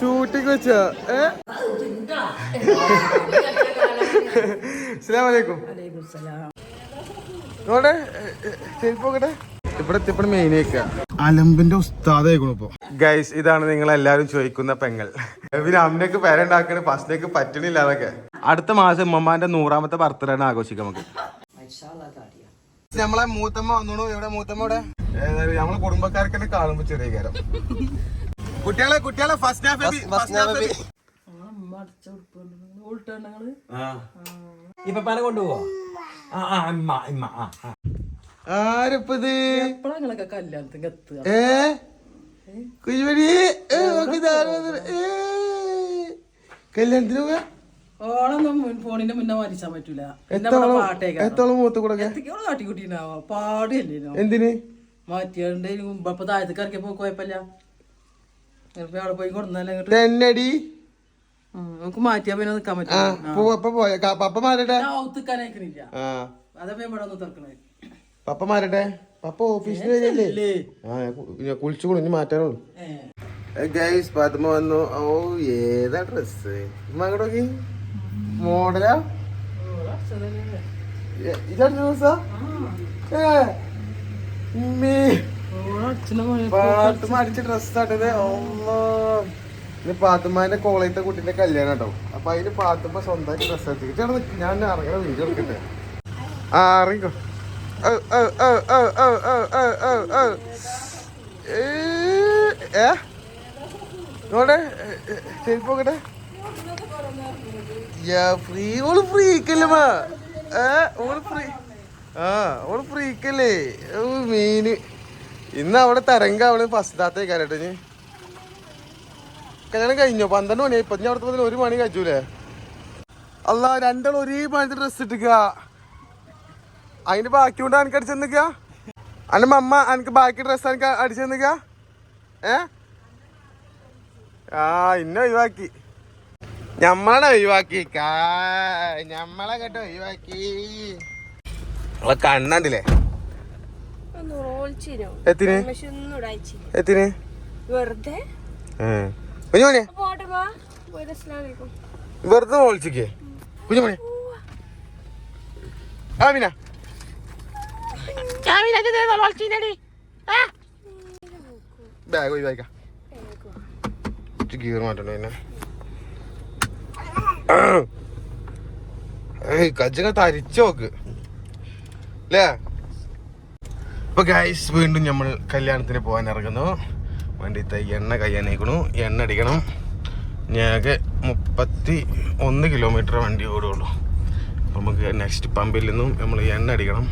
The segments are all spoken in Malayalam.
ചൂട്ടിക്ക് വെച്ച അസ്സലാമലൈക്കും. ചെരുപ്പോക്കട്ടെ ഇവിടെ മെയിൻ അലമ്പിന്റെ ഉസ്താദായിക്കണു ഇപ്പൊ. ഗൈസ് ഇതാണ് നിങ്ങൾ എല്ലാരും ചോദിക്കുന്ന പെങ്ങൾ. പിന്നെ അമ്മയ്ക്ക് പേരുണ്ടാക്കണ ഫസ്റ്റിലേക്ക് പറ്റണില്ല അതൊക്കെ. അടുത്ത മാസം ഉമ്മമാന്റെ നൂറാമത്തെ ബർത്ത്ഡേ ആണ് ആഘോഷിക്കാം നമുക്ക്. നമ്മളെ മൂത്തമ്മ വന്നോളൂ. എവിടെ മൂത്തമ്മ ഇവിടെ നമ്മളെ കുടുംബക്കാർക്ക് തന്നെ കാണുമ്പോ ചെറിയ കാരം കുട്ടികളെ കുട്ടികളെ ഫസ്റ്റ് ഹാഫ് ഫസ്റ്റ് ഹാഫ് ഇപ്പൊ പല കൊണ്ടുപോവോ? ആ ആ അമ്മ അമ്മ ആ ആരപ്പത്? കല്യാണത്തിന് എത്തുക? കല്യാണത്തിന് പോവാ ഫോണിന്റെ മുന്നേ വലിച്ചാൻ പറ്റൂല. എത്തോളം മുഖത്ത് കൂടെ എന്തിന്? മാറ്റിയാണ്ട് താഴത്തേക്ക് ഇറക്കിയപ്പോ കുഴപ്പമില്ല. എന്നടി നമുക്ക് മാറ്റിയാ പിന്നെ നിക്കാൻ പറ്റും പപ്പ മാറട്ടെ? പപ്പ മാറട്ടെ? പപ്പ ഓഫീസിൽ കഴിഞ്ഞല്ലേ കുളിച്ചു കുളിഞ്ഞ് മാറ്റാനുള്ളൂ. ഗൈസ് പത്മ വന്നു. ഓ ഏതാ ഡ്രസ് മകടോക്കി മോഡലാ? ഇതാ ഡ്രസ്സാ? ഏ പാത്തുമ്മ അടിച്ച കോളേജത്തെ കുട്ടിന്റെ കല്യാണം കേട്ടോ. അപ്പൊ അതിന് പാത്തുമ്മ സ്വന്തമായിട്ട് ഡ്രസ് എടുത്തിട്ട് ഞാൻ ഇറങ്ങണ വീട് എടുക്കട്ടെ? ആ ഇറങ്ങിക്കോ. ഏ നോടെ ഫ്രീക്കല്ലേ മീന്. ഇന്ന് അവിടെ തരംഗ അവൾ ഫസ്റ്റാത്തേ കരട്ടെ ഇനി. കല്യാണം കഴിഞ്ഞോ? പന്ത്രണ്ട് മണിയായി. ഇപ്പൊ ഞാൻ അവിടുത്തെ ഒരു മണി കഴിച്ചൂലേ? അല്ല രണ്ടാൾ ഒരേ പണിത്തെ ഡ്രസ് ഇട്ടിക്ക അതിന്റെ ബാക്കി കൊണ്ട് എനിക്ക് അടിച്ചു നിക്ക അന്റെ മമ്മ എനിക്ക് ബാക്കി ഡ്രസ് എനിക്ക് അടിച്ചു നിക്ക ഏ? ആ ഇന്ന ഒഴിവാക്കി. ഞമ്മളെ ഒഴിവാക്കി. ഞമ്മളെ കേട്ടോ ഒഴിവാക്കി. കണ്ണണ്ടില്ലേ എത്തിന്? വെറുതെ? ഓളിച്ചിക്കേ കുഞ്ഞുമണി ആമിന ബാഗ് ഒഴിവാക്കാം ഗീർ മാറ്റണോ പിന്നെ കജ്ജൊക്കെ തരിച്ചോക്ക്. അല്ലേ അപ്പൊ ഗൈസ് വീണ്ടും നമ്മൾ കല്യാണത്തിന് പോകാൻ ഇറങ്ങുന്നു. വേണ്ടിയിട്ട് എണ്ണ കയ്യാനേക്കണു. എണ്ണ അടിക്കണം. ഞങ്ങൾക്ക് മുപ്പത്തി ഒന്ന് കിലോമീറ്റർ വണ്ടി ഓടുകയുള്ളൂ നമുക്ക് നെക്സ്റ്റ് പമ്പിൽ നിന്നും നമ്മൾ എണ്ണ അടിക്കണം.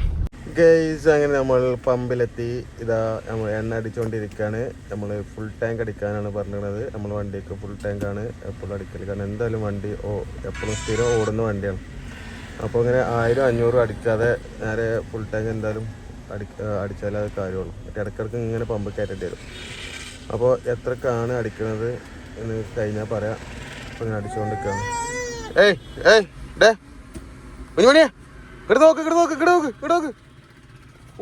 ഗൈസ് അങ്ങനെ നമ്മൾ പമ്പിലെത്തി. ഇതാ നമ്മൾ എണ്ണ അടിച്ചുകൊണ്ടിരിക്കുകയാണ് നമ്മൾ ഫുൾ ടാങ്ക് അടിക്കാനാണ് പറഞ്ഞത് നമ്മൾ വണ്ടിക്ക് ഫുൾ ടാങ്ക് ആണ് എപ്പോഴും അടിക്കൽ കാരണം എന്തായാലും വണ്ടി ഓ എപ്പോഴും സ്ഥിരം ഓടുന്ന വണ്ടിയാണ്. അപ്പോൾ ഇങ്ങനെ ആയിരം അഞ്ഞൂറ് അടിക്കാതെ നേരെ ഫുൾ ടാങ്ക് എന്തായാലും അടി അടിച്ചാലേ അത് കാര്യമുള്ളൂ. മറ്റേ ഇടയ്ക്കിടയ്ക്ക് ഇങ്ങനെ പമ്പ് കയറ്റേണ്ടി വരും. അപ്പോൾ എത്രക്കാണ് അടിക്കണത് എന്ന് കഴിഞ്ഞാൽ പറയാം. അപ്പോൾ ഇങ്ങനെ അടിച്ചുകൊണ്ടിരിക്കുകയാണ് ഏയ് ഏയ് ഡേ. മണിമണിയാ ഇവിടെ നോക്ക് ഇവിടെ നോക്ക് ഇവിടെ നോക്ക് ഇവിടെ നോക്ക്.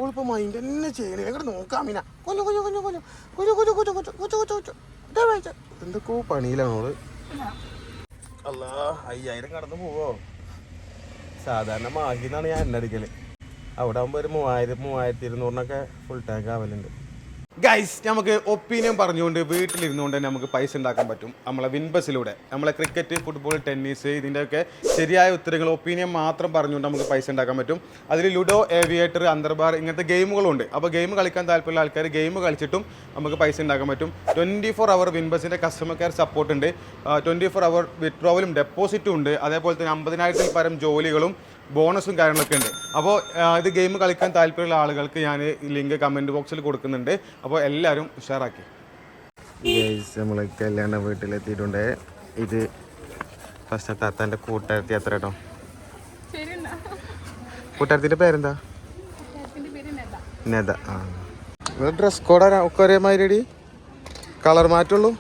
ഓളിപ്പോൾ മൈൻഡ് തന്നെ ചെയ്യണേ എങ്ങോട്ട് നോക്കാം മീന കൊഞ്ഞു കൊഞ്ഞു കൊഞ്ഞു കൊഞ്ഞു കൊച്ചു കൊച്ചു കൊച്ചു കൊച്ചു കൊച്ചു കൊച്ചു കൊച്ചു എന്തൊക്കെയോ പണിയിലാണ് ഓൾ. അല്ല അയ്യായിരം കടന്നു പോവോ? സാധാരണ മാഹിന്നാണ് ഞാൻ എണ്ണടിക്കൽ അവിടെ ആകുമ്പോൾ ഒരു മൂവായിരം മൂവായിരത്തി ഇരുന്നൂറിനൊക്കെ ഫുൾ ടാങ്ക് ആവലുണ്ട്. ഗൈസ് നമുക്ക് ഒപ്പീനിയൻ പറഞ്ഞുകൊണ്ട് വീട്ടിലിരുന്നുകൊണ്ട് തന്നെ നമുക്ക് പൈസ ഉണ്ടാക്കാൻ പറ്റും. നമ്മളെ വിൻബസിലൂടെ നമ്മളെ ക്രിക്കറ്റ് ഫുട്ബോൾ ടെന്നീസ് ഇതിന്റെയൊക്കെ ശരിയായ ഉത്തരങ്ങൾ ഒപ്പീനിയൻ മാത്രം പറഞ്ഞുകൊണ്ട് നമുക്ക് പൈസ ഉണ്ടാക്കാൻ പറ്റും. അതിൽ ലുഡോ ഏവിയേറ്റർ അന്തർബാർ ഇങ്ങനത്തെ ഗെയിമുകളുണ്ട് അപ്പോൾ ഗെയിം കളിക്കാൻ താല്പര്യമുള്ള ആൾക്കാർ ഗെയിം കളിച്ചിട്ടും നമുക്ക് പൈസ ഉണ്ടാക്കാൻ പറ്റും. ട്വന്റി ഫോർ അവർ വിൻബസിന്റെ കസ്റ്റമർ കെയർ സപ്പോർട്ട് ഉണ്ട്. ട്വന്റി ഫോർ അവർ വിത്ഡ്രോവലും ഡെപ്പോസിറ്റും ഉണ്ട്. അതേപോലെ തന്നെ അമ്പതിനായിരത്തിൽ പരം ജോലികളും ബോണസും കാര്യങ്ങളൊക്കെ ഉണ്ട്. അപ്പോൾ ഇത് ഗെയിം കളിക്കാൻ താല്പര്യമുള്ള ആളുകൾക്ക് ഞാൻ ലിങ്ക് കമന്റ് ബോക്സിൽ കൊടുക്കുന്നുണ്ട്. അപ്പോൾ എല്ലാവരും ഉഷാറാക്കി. നമ്മൾ കല്യാണ വീട്ടിലെത്തിയിട്ടുണ്ട്. ഇത് ഫസ്റ്റ് താത്താന്റെ കൂട്ടുകാരത്തി അത്ര കേട്ടോ. കൂട്ടുകാരത്തിന്റെ പേരെന്താ നെത. ആ. ഡ്രസ് കോഡ് ഒക്കെ ഒരേ മാതിരി കളർ മാറ്റുള്ളൂ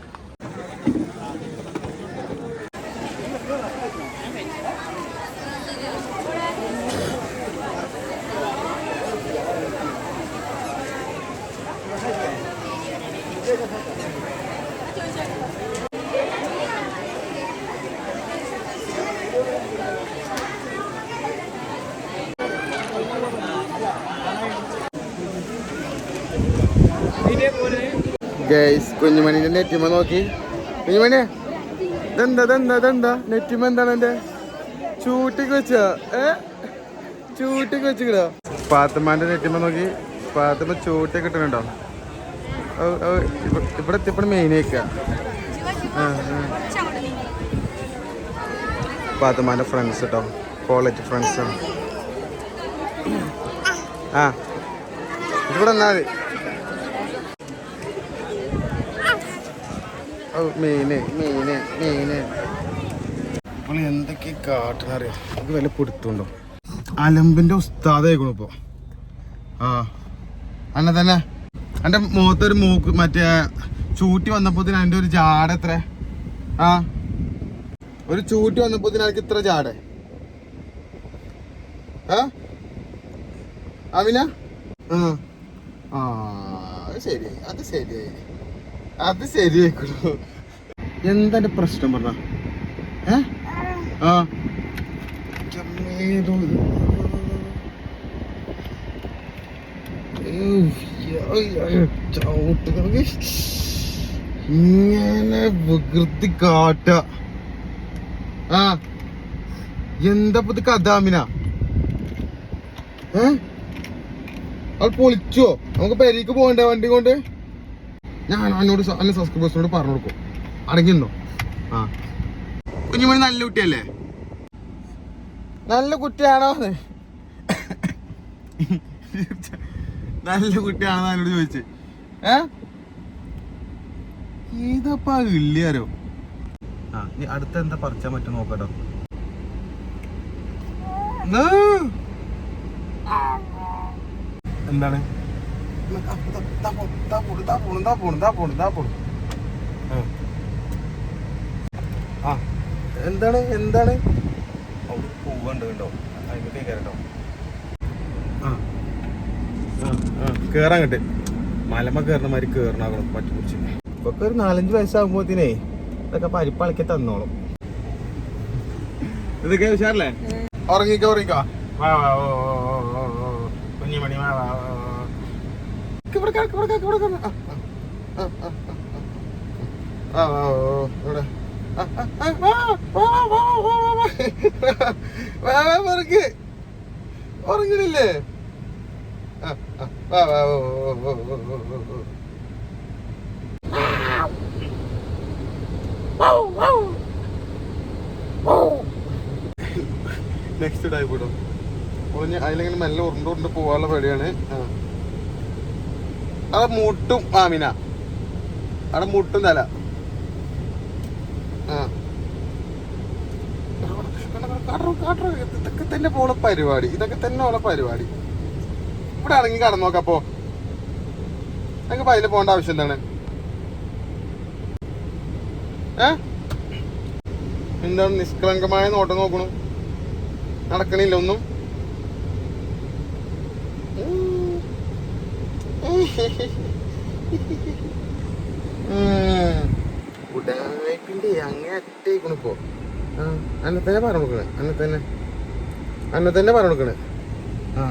ഗൈസ് കുഞ്ഞുമണിന്റെ നെറ്റിമ നോക്കി. കുഞ്ഞുമണി ഇതെന്താ ഇതെന്താ ഇതെന്താ? നെറ്റിമ എന്താണ് എന്റെ ചൂട്ടിക്ക് വെച്ച ഏ? ചൂട്ടിക്ക് വെച്ചിക്കടോ പാത്തമ്മാന്റെ നെറ്റിമ നോക്കി. പാത്തമ്മ ചൂട്ടി കിട്ടണുണ്ടോ? ഇവിടെ എത്തിയപ്പോൾ മെയിനേക്ക വെക്ക പാത്തമ്മാന്റെ ഫ്രണ്ട്സ് കേട്ടോ കോളേജ് ഫ്രണ്ട്സ് ആ. ഇവിടെ എന്നാ മതി. മീന് മീന് മീന് ഇപ്പോൾ ഇത് വല്ല പിടുത്തുണ്ടോ? അലമ്പിന്റെ ഉസ്താദായിക്കണു ഇപ്പൊ. ആ. അന്ന തന്നെ. എന്റെ മുഖത്തൊരു മൂക്ക് മറ്റേ ചൂട്ടി വന്നപ്പോ അതിന്റെ ഒരു ജാട എത്ര? ആ. ഒരു ചൂട്ടി വന്നപ്പോ എനിക്ക് ഇത്ര ജാട? ആ? അമിന? ആ. ശരി അത് ശരിയായി അത് ശരിയായിക്കോളൂ എന്താ പ്രശ്നം പറഞ്ഞ? ഏ? ആ. ഇങ്ങനെ വികൃതി കാട്ട ആ. എന്താ പുതു ഇത് കഥ അമിന? ഏ? അത് പൊളിച്ചോ? നമുക്ക് പെരീക്ക് പോകണ്ടേ വണ്ടി കൊണ്ട്? ഞാൻ സ- അല്ല സബ്സ്ക്രൈബേഴ്സിനോട് പറഞ്ഞു കൊടുക്കും. അടങ്ങിണ്ടോ ആ. കുഞ്ഞുമണി നല്ല കുട്ടിയല്ലേ? നല്ല കുട്ടിയാണോ? നല്ല കുട്ടിയാണോ എന്നോട് ചോദിച്ചു. ഏ? ഏതപ്പാ ഇല്ലാരോ ആ നീ അടുത്ത എന്താ പറിച്ചാൻ പറ്റും നോക്കട്ടോ. എന്താണ്? ആ. ആ. എന്താണ്? എന്താണ്? അവിടെ പൂവുണ്ട് കേട്ടോ അതിന്റെ കയറട്ടോ ആ. കേറാൻ കിട്ട് മലമ കയറുന്ന മാതിരി കേറണാകണം പറ്റി ഇപ്പൊ ഒരു നാലഞ്ച് വയസ്സാകുമ്പോത്തിനേ ഇതൊക്കെ പരിപ്പളക്കി തന്നോളും. ഇതൊക്കെ ഉഷാറല്ലേ? ഉറങ്ങിക്കോ ഉറങ്ങിക്കോ. വാ വാ ഓ ഓ ഓ ഓ ഓ കുഞ്ഞിമണി വാ വാ. ഉറങ്ങ്. ഉറങ്ങണില്ലേ. നെക്സ്റ്റ് ടൈപ്പ് ഇടും ഒളിഞ്ഞ് മെല്ലെ ഉരുണ്ട് ഉരുണ്ട് പോകാനുള്ള പരിപാടിയാണ് ആ അവിടെ മുട്ടും ആമിന അവിടെ മുട്ടും തല. ആ. ഇതൊക്കെ തന്നെ പോണ പരിപാടി. ഇതൊക്കെ തന്നെ ഉള്ള പരിപാടി. ഇവിടെ ഇറങ്ങി കടന്നോക്കപ്പോ ഞങ്ങൾക്ക് അതിൽ പോകേണ്ട ആവശ്യം എന്താണ്? ഏ? എന്താണ് നിഷ്കളങ്കമായ നോട്ടം നോക്കണു? നടക്കണില്ല ഒന്നും? ഉടായ്പിന്റെ അങ്ങേ അറ്റേക്കണിപ്പോ ആ അന്നെ തന്നെ പറഞ്ഞു കൊടുക്കണേ അന്നെ തന്നെ. അന്നെ തന്നെ പറഞ്ഞു കൊടുക്കണേ. ആ.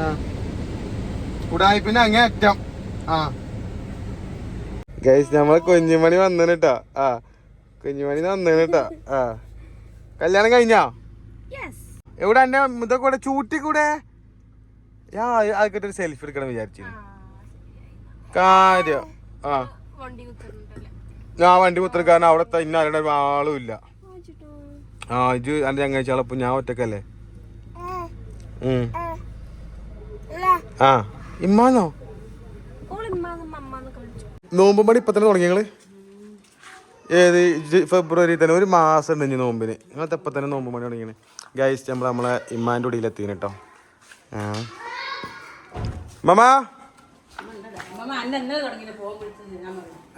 ആ. ഉടായ്പിന്റെ അങ്ങേ അറ്റം. ആ. ഗൈസ് നമ്മളെ കുഞ്ഞുമണി വന്നു കേട്ടാ ആ. കുഞ്ഞുമണി വന്നു കേട്ടാ ആ. കല്യാണം കഴിഞ്ഞാ? യെസ് എവിടെ എന്റെ ഇതൊക്കെ കൂടെ ചൂട്ടി കൂടെ ഞാൻ ആദ്യമായിട്ട് ഒരു സെൽഫി എടുക്കണം വിചാരിച്ചു കാര്യം ആ. വണ്ടി കുത്തുന്നുണ്ടല്ലേ ഞാൻ വണ്ടി കുത്തിരിക്കാൻ അവിടെ തന്നെ ആരുടെ ആളും ഇല്ല. ആ ഇജ് എന്റെ ചങ്ങാഴ്ചകളപ്പം ഞാൻ ഒറ്റക്കല്ലേ? ആ ഇമ്മാന്നോ? നോമ്പ് പണി ഇപ്പൊ തന്നെ തുടങ്ങി ഏത് ഫെബ്രുവരി തന്നെ ഒരു മാസം ഉണ്ട് ഇനി നോമ്പിന്. നിങ്ങളത്തെ ഇപ്പൊ തന്നെ നോമ്പ് പണി തുടങ്ങിയാണ് ഗൈസ് നമ്മൾ നമ്മളെ ഇമ്മാന്റെ ഉടിയിൽ എത്തിന് കേട്ടോ ആ മമാ അമ്മ അന്നെ എന്നെ തുടങ്ങി പോകാൻ വിളിച്ചത് ഞാൻ പറഞ്ഞു.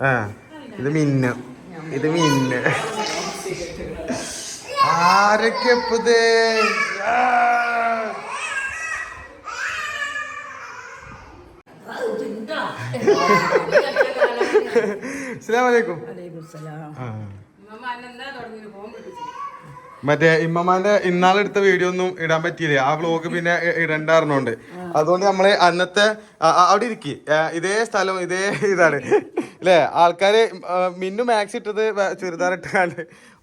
ആ ഇത് മിന്ന. ഇത് മിന്ന. ആരൊക്കെ ഇപ്പത് അസ്സലാമലൈക്കും ആ. മറ്റേ ഇമ്മമാന്റെ ഇന്നാളെടുത്ത വീഡിയോ ഒന്നും ഇടാൻ പറ്റിയില്ല? ആ വ്ലോഗ് പിന്നെ ഇടണ്ടായിരുന്നോണ്ട് അതുകൊണ്ട് നമ്മൾ അന്നത്തെ അവിടെ ഇരിക്കി. ഇതേ സ്ഥലം ഇതേ ഇതാണ്. അല്ലേ ആൾക്കാര് മിന്നു മാക്സ് ഇട്ടത് ചുരിദാർ ഇട്ടാണ്ട്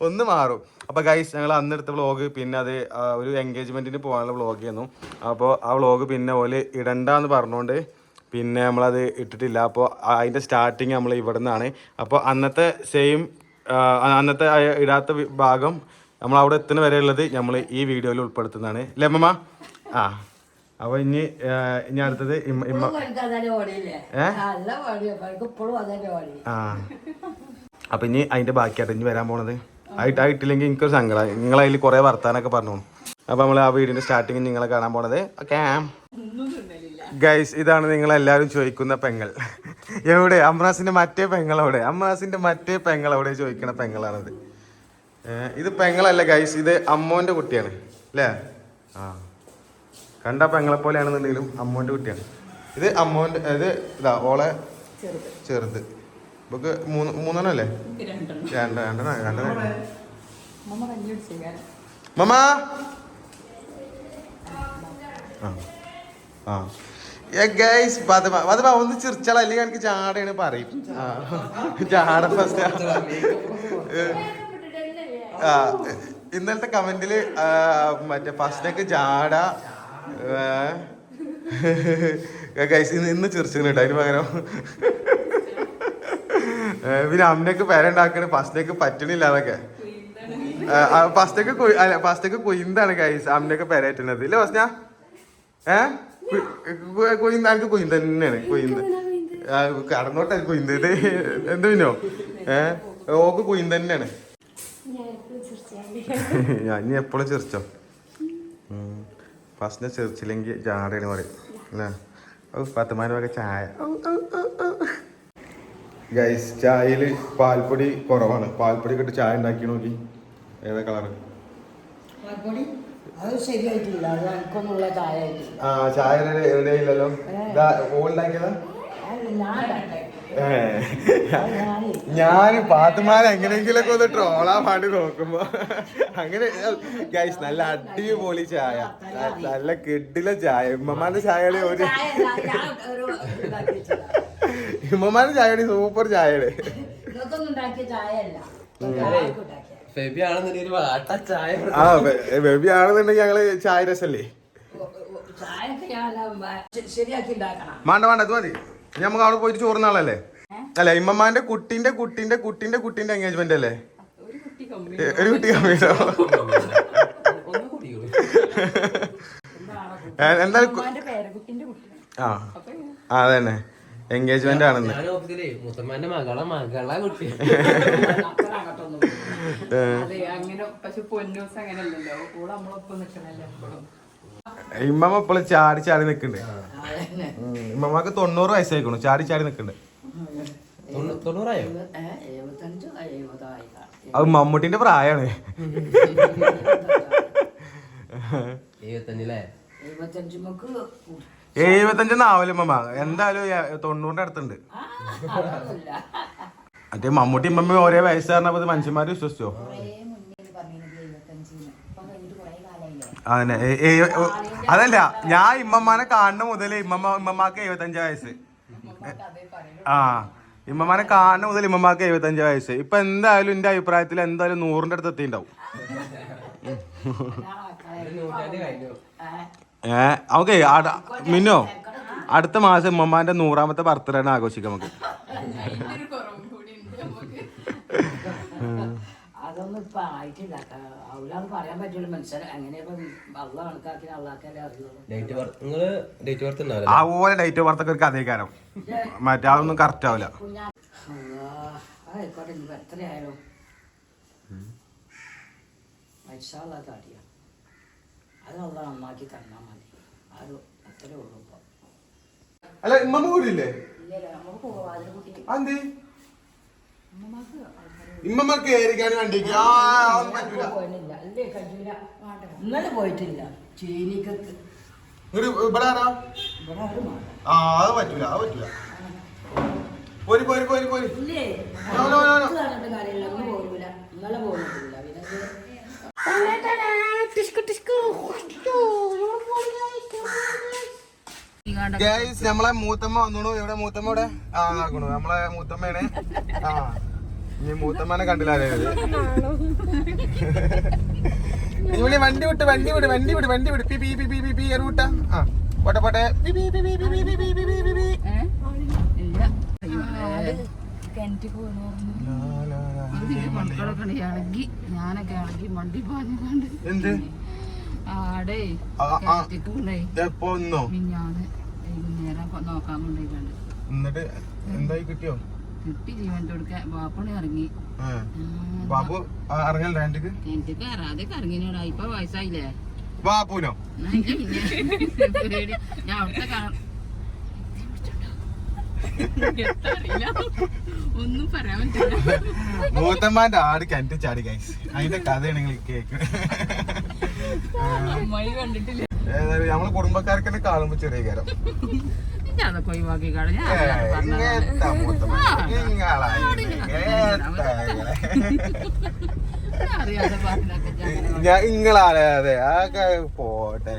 ഒന്ന് മാറും. അപ്പൊ ഗൈസ് ഞങ്ങൾ അന്ന് എടുത്ത വ്ലോഗ് പിന്നെ അത് ഒരു എൻഗേജ്മെന്റിന് പോകാനുള്ള വ്ലോഗ് ആയിരുന്നു. അപ്പോൾ ആ വ്ലോഗ് പിന്നെ പോലെ ഇടണ്ടെന്ന് പറഞ്ഞുകൊണ്ട് പിന്നെ നമ്മളത് ഇട്ടിട്ടില്ല. അപ്പോൾ അതിന്റെ സ്റ്റാർട്ടിങ് നമ്മൾ ഇവിടെ നിന്നാണ് അപ്പോൾ അന്നത്തെ സെയിം അന്നത്തെ ഇടാത്ത ഭാഗം നമ്മൾ അവിടെ എത്തുന്ന വരെയുള്ളത് ഉള്ളത് നമ്മൾ ഈ വീഡിയോയിൽ ഉൾപ്പെടുത്തുന്നതാണ്. അല്ലേ അമ്മമ്മ? ആ. അപ്പൊ ഇനി ഇനി അടുത്തത് ഇമ്മ ആ. അപ്പം ഇനി അതിന്റെ ബാക്കിയായിട്ട് ഇനി വരാൻ പോണത്. ആയിട്ട് ആയിട്ടില്ലെങ്കിൽ എനിക്കൊരു സങ്കടം. നിങ്ങളതിൽ കുറെ വർത്താനൊക്കെ പറഞ്ഞു അപ്പൊ നമ്മൾ ആ വീടിന്റെ സ്റ്റാർട്ടിങ് നിങ്ങളെ കാണാൻ പോണത്. ഓക്കെ ഗൈസ് ഇതാണ് നിങ്ങൾ എല്ലാവരും ചോദിക്കുന്ന പെങ്ങൾ. എവിടെ? അമ്രാസിന്റെ മറ്റേ പെങ്ങൾ അവിടെ അമ്രാസിന്റെ മറ്റേ പെങ്ങൾ ചോദിക്കുന്ന പെങ്ങളാണത്. ഇത് പെങ്ങളല്ല ഗൈസ് ഇത് അമ്മോന്റെ കുട്ടിയാണ് അല്ലേ ആ. കണ്ട പെങ്ങളെ പോലെയാണെന്നുണ്ടെങ്കിലും അമ്മോന്റെ കുട്ടിയാണ്. ഇത് അമ്മോന്റെ ഇത് ഇതാ ഓളെ ചെറുത്. ഇവക്ക് മൂന്ന് മൂന്നെണ്ണം അല്ലേ? രണ്ട് രണ്ടെണ്ണം രണ്ടെണ്ണം. മമ്മ ആ ആ. ഏ ഗൈസ് പദമ പദമ ഒന്ന് ചിരിച്ചാൽ അല്ലെങ്കിൽ എനിക്ക് ചാടയാണ് പറയും. ചാട ഫസ്റ്റ് ആ ഇന്നലത്തെ കമന്റിൽ മറ്റേ ഫസ്റ്റിനൊക്കെ ജാട ഗൈസ് ഇന്ന് ഇന്ന് ചിരിച്ചു കേട്ടോ അതിന് പകരം. പിന്നെ അമ്മയൊക്കെ പേരുണ്ടാക്കണ ഫസ്റ്റിനൊക്കെ പറ്റണില്ല അതൊക്കെ. ഫസ്റ്റൊക്കെ അല്ല ഫസ്റ്റൊക്കെ കുയിന്താണ് ഗൈസ് അമ്മയൊക്കെ പേരായിട്ടുള്ളത് ഇല്ലേ ഫസ്ന ഏ? കുയിന്ത എനിക്ക് കുയിന്ത തന്നെയാണ് കുയിന്ത. കടന്നോട്ടെ കുയിന്ത. എന്ത് പിന്നോ ഏ? ഓക്ക് കുയിന്ത തന്നെയാണ്. ഞാൻ ഇനി എപ്പോഴും ചിരിച്ചോ ഫസ്റ്റിനെ ചിരിച്ചില്ലെങ്കിൽ ജാടയാണ് പറയും. അല്ലേ? ഓ പത്തുമാനം വക ചായ ഗൈസ് ചായയിൽ പാൽപ്പൊടി കുറവാണ്. പാൽപ്പൊടി കിട്ടി ചായ ഉണ്ടാക്കി നോക്കി. ഏതാ കളറ് ആ ചായ ഇല്ലല്ലോ. ഓൾഡാക്കിയതാ അത് ഞാൻ അത് പാത്തുമാരെ എങ്ങനെയെങ്കിലൊക്കെ ഒന്ന് ട്രോളാൻ വേണ്ടി നോക്കുമ്പോ. അങ്ങനെ ഗൈസ് നല്ല അടിപൊളി ചായ. നല്ല കിഡിലെ ചായ. ഉമ്മമാന്റെ ചായയുടെ ഒരു ചായ അല്ല, ഒരു ഉണ്ടാക്കി വെച്ചതാ. ഉമ്മമാന്റെ ചായകളി സൂപ്പർ ചായയുടെ ബേബി ആണെന്നുണ്ടെങ്കിൽ ഞങ്ങൾ ചായ രസല്ലേ? വേണ്ട വേണ്ട ഇത് മതി. ഇനി നമുക്ക് അവിടെ പോയിട്ട് ചോറുന്ന ആളല്ലേ? അല്ല ഇമ്മമാന്റെ കുട്ടിന്റെ കുട്ടിന്റെ കുട്ടിന്റെ കുട്ടിന്റെ എൻഗേജ്മെന്റ് അല്ലേ? ഒരു കുട്ടി കമ്മിയോ എന്തായാലും ആ ആ, അതന്നെ. എൻഗേജ്മെന്റ് ആണെന്ന്. മുത്തമ്മന്റെ മകളെ കുട്ടി. ഇമ്മമ്മ ഇപ്പോഴും ചാടി ചാടി നിക്കണ്ട്. ഇമ്മമ്മക്ക് തൊണ്ണൂറ് വയസ്സായിക്കണു. ചാടി ചാടി നിക്കണ്ട്. തൊണ്ണൂറായോ? അത് മമ്മൂട്ടിന്റെ പ്രായമാണ് എഴുപത്തഞ്ചില്ലേ എഴുപത്തഞ്ചൊന്നും ആവില്ല ഇമ്മമ്മ എന്തായാലും തൊണ്ണൂറിന്റെ അടുത്തുണ്ട്. മറ്റേ മമ്മൂട്ടി മമ്മി ഒരേ വയസ്സ് പറഞ്ഞപ്പോ ഇത് മനുഷ്യന്മാര് വിശ്വസിച്ചോ? അതന്നെ. അതല്ല ഞാൻ ഇമ്മമാനെ കാണുന്ന മുതൽ ഇമ്മമ്മ ഇമ്മമാക്ക് എഴുപത്തഞ്ച് വയസ്സ്. ആ ഇമ്മമാനെ കാണുന്ന മുതൽ ഇമ്മമാക്ക് എഴുപത്തഞ്ച് വയസ്സ്. ഇപ്പൊ എന്തായാലും എന്റെ അഭിപ്രായത്തിൽ എന്തായാലും നൂറിന്റെ അടുത്ത് എത്തിണ്ടാവും ഏ ഓക്കെ മിന്നോ അടുത്ത മാസം ഇമ്മമാന്റെ നൂറാമത്തെ ബർത്ത്ഡേ ആണ് ആഘോഷിക്കാം നമുക്ക്. അതൊന്നും ഇപ്പൊ ആയിട്ടില്ല അവളാന്ന് പറയാൻ പറ്റുള്ളൂ. മനുഷ്യൻ അങ്ങനെ ഇപ്പൊ അള്ള കണക്കാക്കി അള്ളാക്കല്ലേ അറിയുള്ളൂ. ഡേറ്റ് ബർത്ത് നിങ്ങൾ ഡേറ്റ് ബർത്ത് ഉണ്ടാവില്ല? ആ ഓലെ ഡേറ്റ് ബർത്തൊക്കെ ഒരു കഥയിക്കാരം. മറ്റേ അതൊന്നും കറക്റ്റ് ആവില്ല അള്ളാ, ആയിക്കോട്ടെ ഇനിയിപ്പോ എത്രയായാലും. മനുഷ്യള്ള തടിയ. അത് അള്ള നന്നാക്കി തന്നാ മതി. അത് അത്രേ ഉള്ളൂ ഇപ്പൊ. അല്ല ഇമ്മ കൂടിയില്ലേ ഇല്ലല്ലോ നമുക്ക് കുട്ടി ഇമ്മമ്മക്ക് ഏറിക്കാൻ വേണ്ടിക്ക് ആ അതൊന്നും പറ്റൂല. പോയിട്ടില്ല. അല്ലേ കഴിയൂല ഇന്നലെ പോയിട്ടില്ല. ചീനിക്കത്ത്. ഇങ്ങട് ഇവിടെ ആരാ? ഇവിടെ ആരും വേണ്ട. ആ അത് പറ്റൂല അത് പറ്റൂല. പോരി പോരി പോരി പോരി. ഇല്ലേ? No, no, no, no. ഇത് പറഞ്ഞിട്ട് കാര്യമില്ല. ഇന്ന് പോരൂല ഇന്നലെ പോയിട്ടില്ല പിന്നെ ഇത് ഗൈസ് നമ്മളെ മൂത്തമ്മ വന്നോളൂ എവിടെ മൂത്തമ്മ ഇവിടെ ആ നമ്മളെ മൂത്തമ്മയാണ്. ആ. ഇനി മൂത്തമ്മനെ കണ്ടില്ലാലേ ഇവിടെ വണ്ടി വിട്ട് വണ്ടി വിട് വണ്ടി വിട് വണ്ടി വിട് പി പി പി പി പി പി റൂട്ട ആ പോട്ടെ പോട്ടെ പി പി പി പി പി പി പി പി പി പി പി മക്കളൊക്കെ ഇളകി ഞാനൊക്കെ ഇളകി പാഞ്ഞു എന്ത് ആടേ മിഞ്ഞാന്ന് വൈകുന്നേരം എന്നിട്ട് എന്തായി കിട്ടിയോ കിട്ടി ജീവൻ ബാപ്പണി ഇറങ്ങി. ബാബു ഇറങ്ങൽ രണ്ടക്ക്? ഇപ്പൊ വയസ്സായില്ലേ? ബാപ്പുനോ? ഞാൻ അവിടുത്തെ ഒന്നും പറയാൻ പറ്റില്ല മൂത്തമ്മാന്റെ ആട് കണ്ടു ചാടി ഗൈസ് അതിന്റെ കഥയാണ് നിങ്ങൾ കേൾക്കുന്നത് നമ്മളെ കുടുംബക്കാർക്കെന്നെ കാണുമ്പോ ചെറിയ കാര്യം ഞാൻ ഒഴിവാക്കി കളഞ്ഞു ഞാൻ അതെ. പോട്ടെ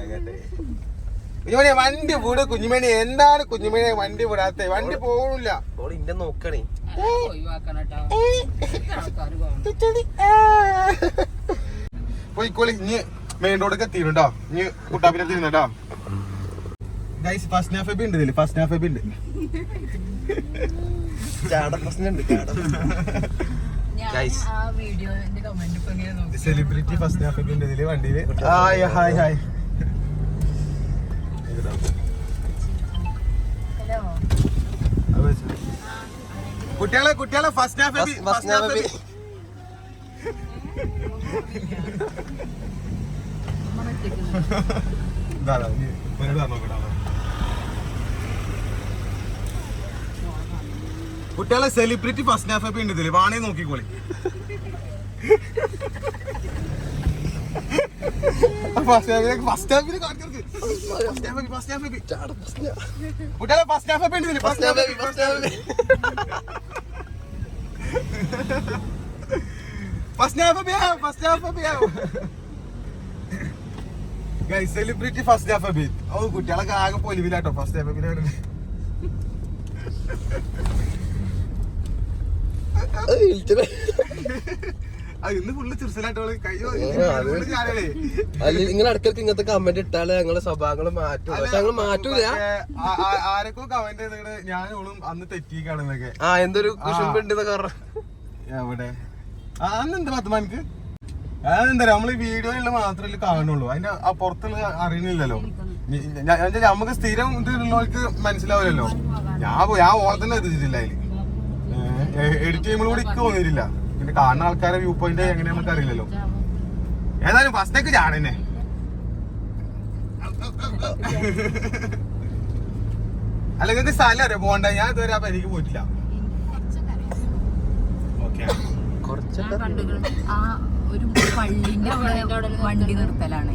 കുഞ്ഞുമണി വണ്ടി വിട്. കുഞ്ഞുമണി എന്താണ് കുഞ്ഞുമണി വണ്ടി വിടാത്ത? വണ്ടി പോകുന്നില്ല പോയിക്കോളി. ഇനി മെയിൻ റോഡൊക്കെ തീരുണ്ടോ ഇനി കുട്ടാപ്പിനെ തീരുന്നുണ്ടോ ഗൈസ് ഫസ്റ്റ് ഹാഫ് എബി ഉണ്ട് ഇതിൽ ഫസ്റ്റ് ഹാഫ് എബി ഉണ്ട് ചാട പ്രശ്നമുണ്ട് സെലിബ്രിറ്റി ഫസ്റ്റ് ഹാഫ് എബി ഉണ്ട് ഇതിൽ വണ്ടിയിൽ? ഹായ് ഹായ് ഹായ് കുട്ടികളെ കുട്ടികളെ. First half Abi first half Abi ഇതാ ഇവരോട് നോക്കട്ടെ കുട്ടികളെ സെലിബ്രിറ്റി ഫസ്റ്റ് ഹാഫ് ഉണ്ട് ഇതിൽ വാണേ നോക്കിക്കോളി ഫസ്റ്റ് ഹാഫിലേക്ക് ഫസ്റ്റ് ഹാഫിൽ ഫസ്റ്റ് ഹാഫ് ഫസ്റ്റ് ഹാഫ് കുട്ടികളെ ഫസ്റ്റ് ഹാഫ് ഇതിൽ first half first first half first half guys celebrity first half B ഓ കുട്ടികളൊക്കെ ആകെ പൊലിവിലാട്ടോ ഫസ്റ്റ് ഹാഫ് ബിയിലാണ് നിങ്ങൾ ഇടയ്ക്കിടയ്ക്ക് ഇങ്ങനത്തെ കമന്റ് ഇട്ടാൽ ഞങ്ങളെ സ്വഭാവങ്ങൾ മാറ്റും. പക്ഷെ ഞങ്ങൾ മാറ്റൂല. ആരൊക്കെ കമന്റ് ഞാനോളും അന്ന് തെറ്റിക്കാണെന്നൊക്കെ ആ എന്തൊരു കുശുമ്പുണ്ട് എവിടെ? അന്നെന്താ പത്തുമാനിക്ക് അതെന്താ നമ്മൾ വീഡിയോയിലുള്ള മാത്രമേ കാണുള്ളൂ. അതിന്റെ ആ പുറത്തുള്ള അറിയണില്ലല്ലോ നമുക്ക് സ്ഥിരം ഇത് ഉള്ളവർക്ക് മനസ്സിലാവില്ലല്ലോ. ഞാൻ ഞാൻ ഓർത്തന്നെ തന്നെ എത്തിച്ചിട്ടില്ല അതിൽ. എഡിറ്റ് ചെയ്യുമ്പോൾ കൂടി എനിക്ക് തോന്നിയിട്ടില്ല. പിന്നെ കാണുന്ന ആൾക്കാരെ വ്യൂ പോയിന്റ് എങ്ങനെ നമുക്ക് അറിയില്ലല്ലോ. ഏതായാലും ഫസ്റ്റേക്ക് ചാടന്നെ അല്ല നിങ്ങൾക്ക് സ്ഥലം അറിയാം? പോകണ്ട. ഞാൻ ഇതുവരെ ആ പരിക്ക് പോയിട്ടില്ല. ഓക്കെ ഒരു പള്ളിന്റെ അവിടെ വണ്ടി നിർത്തലാണ്.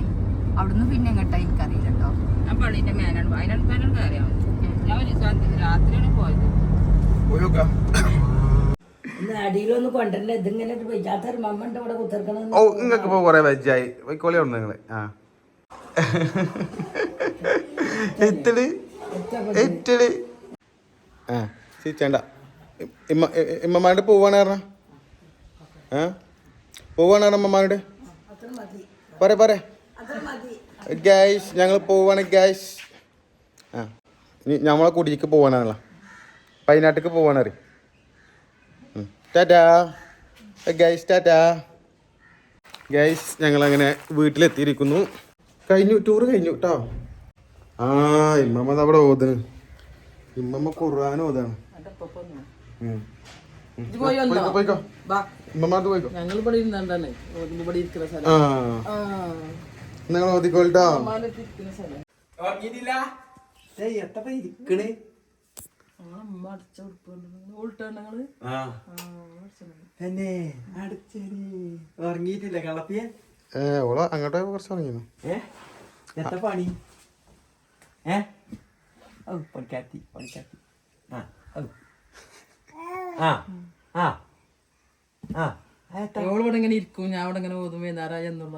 അവിടുന്ന് പിന്നെ എങ്ങട്ടാ എനിക്കറിയില്ല കേട്ടോ ആ പള്ളിന്റെ മേലാണ്. രാത്രിയാണ് പോയത്. അടിയിലൊന്ന് കൊണ്ടുവരണ്ട ഇതിങ്ങനെ വയ്യാത്തൊരു ഓ നിങ്ങൾക്ക് ഇപ്പൊ കൊറേ വെജായി പോയിക്കോളി ഉണ്ട് നിങ്ങൾ. ആ. ഇത്തിളി ഇത്തിളി ആ ചിരിച്ചേണ്ട ഇമ്മ ഇമ്മമാരുടെ പോവാണ് പറഞ്ഞ. അമ്മമാരുടെ പറ പറ. ഗൈസ് ഞങ്ങൾ പോവാണ് ഗ്യാഷ് ആ. ഇനി നമ്മളെ കുടിക്ക് പോവാനാണല്ലോ പൈനാട്ടിക്ക് പോവാണറി ടാറ്റാ ഗൈസ് ടാറ്റാ ഗൈസ് ഞങ്ങൾ അങ്ങനെ വീട്ടിലെത്തിയിരിക്കുന്നു. കഴിഞ്ഞു ടൂർ കഴിഞ്ഞു കേട്ടോ ആ ഇമ്മമ്മ അവിടെ ഓതാണ് ഇമ്മമ്മ ഖുർആൻ ഓതാണ്? പോയിക്കോ, പോയിക്കോ. ബാ ഇമ്മമ്മ പോയിക്കോ. ഞങ്ങൾ ഇവിടെ ഇരുന്നാണ്ടാണ്. ഇവിടെ ഇരിക്കുന്ന സ്ഥലം. നിങ്ങൾ ഓതിക്കോട്ടോ ഇരിക്കണേ? ഉറങ്ങിയിട്ടില്ല കളപ്പിയ ഏ ഓള അങ്ങോട്ട് കുറച്ച് ഉറങ്ങിയിരുന്നു. ഏ? എത്ര പണി? ഏ? പണിക്കാത്തി പണിക്കാത്തി ആ ആ ആ ആ. എത്ര ഓൾ ഇവിടെ ഇങ്ങനെ ഇരിക്കും. ഞാൻ അവിടെ ഇങ്ങനെ ഓതും വൈകുന്നേരം എന്നുള്ള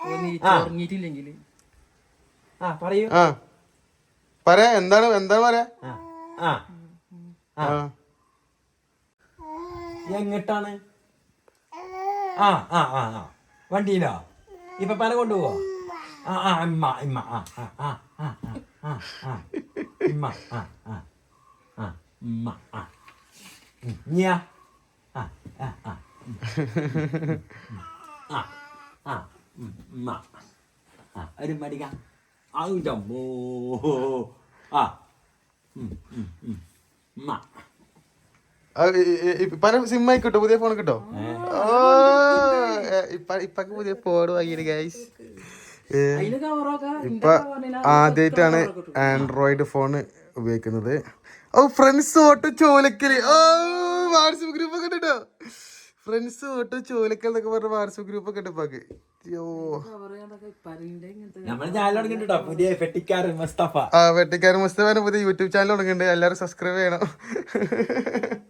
ഉറങ്ങിയിട്ടില്ലെങ്കിൽ ആ പറയൂ. ആ. പറയാ എന്താണ് എന്താണ് പറയാ ആ ആ ആ എങ്ങട്ടാണ് ആ ആ ആ ആ വണ്ടിയിലോ ഇപ്പൊ പല കൊണ്ടുപോവോ ആ ആ ഇമ്മ ഇമ്മ ആ ആ ആ ആ ആ ആ ഇമ്മ ആ ആ ആ ഇമ്മ ആ ഞാ ആ ആ ആ. ആ ആ ഇമ്മ ആ ഒരു മടിക ഔ ആ. ഉം, ഉം, ഉം. ഇമ്മ ഇപ്പന സിം ആയിക്കോട്ടോ പുതിയ ഫോൺ കിട്ടോ? ഇപ്പൊക്കെ പുതിയ ഫോൺ വാങ്ങിയത് ഗൈസ് ഇപ്പൊ ആദ്യമായിട്ടാണ് ആൻഡ്രോയിഡ് ഫോൺ ഉപയോഗിക്കുന്നത്. ഓ ഫ്രണ്ട്സ് ഓട്ടോ ചോലക്കൽ. ഓ വാട്സപ്പ് ഗ്രൂപ്പ് ഒക്കെ ഉണ്ടോ ഫ്രണ്ട്സ് തൊട്ട് ചോലക്കൽ എന്നൊക്കെ പറഞ്ഞ വാട്സപ്പ് ഗ്രൂപ്പ് ഒക്കെ ഉണ്ട് ആ വെട്ടിക്കാരൻ മുസ്തഫാന് പുതിയ യൂട്യൂബ് ചാനൽ തുടങ്ങിയിട്ടുണ്ട്. എല്ലാവരും സബ്സ്ക്രൈബ് ചെയ്യണം.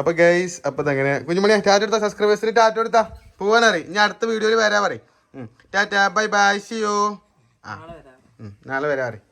അപ്പൊ ഗൈസ് അപ്പൊ അങ്ങനെ കുഞ്ഞുമണി ടാറ്റ എടുത്താ? സബ്സ്ക്രൈബേഴ്സിന് ടാറ്റ എടുത്താ? പോവാനറി ഇനി അടുത്ത വീഡിയോയിൽ വരാൻ പറയും. Tata bye bye see you ആ. നാളെ വരാം പറയും.